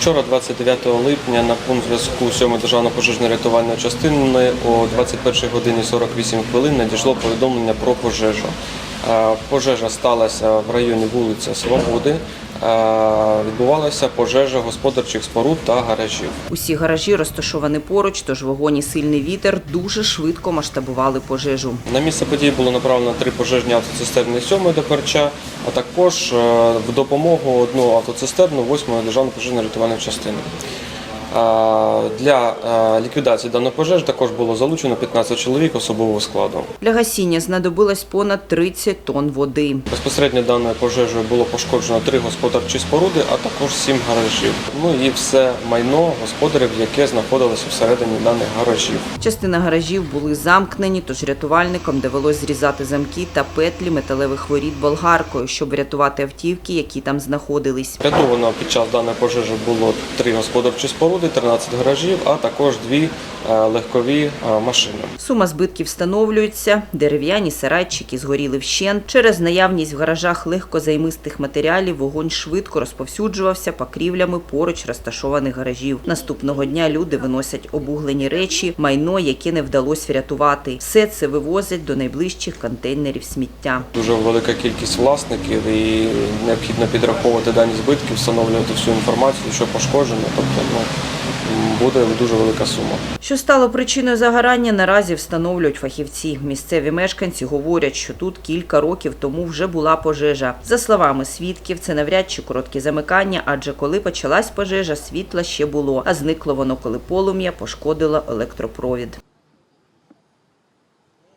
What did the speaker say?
Вчора, 29 липня, на пункт зв'язку 7 державної пожежно-рятувальної частини о 21 годині 48 хвилин надійшло повідомлення про пожежу. Е, Пожежа сталася в районі вулиця Свободи. Е, Відбувалася пожежа господарчих споруд та гаражів. Усі гаражі розташовані поруч, тож вогонь і сильний вітер дуже швидко масштабували пожежу. На місце події було направлено три пожежні автоцистерни 7 перча, а також е, в допомогу одну автоцистерну 8 державної пожежно-рятувальної частини. Для ліквідації даної пожежі також було залучено 15 чоловік особового складу. Для гасіння знадобилось понад 30 тонн води. Безпосередньо даною пожежею було пошкоджено три господарчі споруди, а також сім гаражів. Ну і все майно господарів, яке знаходилося всередині даних гаражів. Частина гаражів були замкнені, тож рятувальникам довелось зрізати замки та петлі металевих воріт болгаркою, щоб врятувати автівки, які там знаходились. Рятовано під час даної пожежі було три господарчі споруди, 13 гаражів, а також дві е, легкові е, машини. Сума збитків встановлюється. Дерев'яні сарайчики згоріли вщент. Через наявність в гаражах легкозаймистих матеріалів вогонь швидко розповсюджувався покрівлями поруч розташованих гаражів. Наступного дня люди виносять обуглені речі, майно, яке не вдалося врятувати. Все це вивозять до найближчих контейнерів сміття. Дуже велика кількість власників і необхідно підраховувати дані збитки, встановлювати всю інформацію, що пошкоджено. Тобто ну, буде дуже велика сума. Що стало причиною загорання, наразі встановлюють фахівці. Місцеві мешканці говорять, що тут кілька років тому вже була пожежа. За словами свідків, це навряд чи короткі замикання, адже коли почалась пожежа, світла ще було, а зникло воно, коли полум'я пошкодило електропровід.